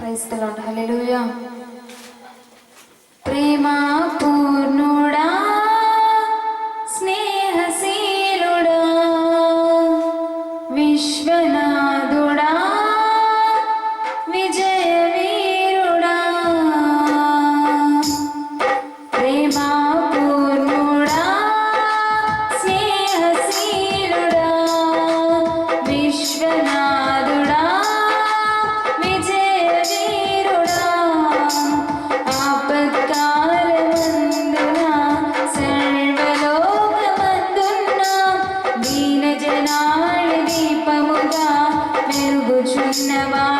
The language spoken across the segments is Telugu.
ప్రైస్ హల్లెలూయా ప్రేమ పూర్ణ never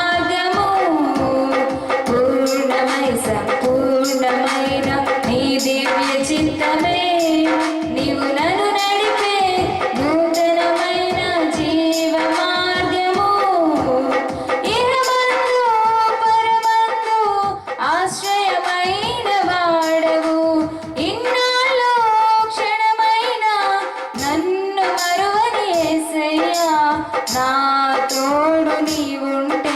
నా తోడు నీవుంటే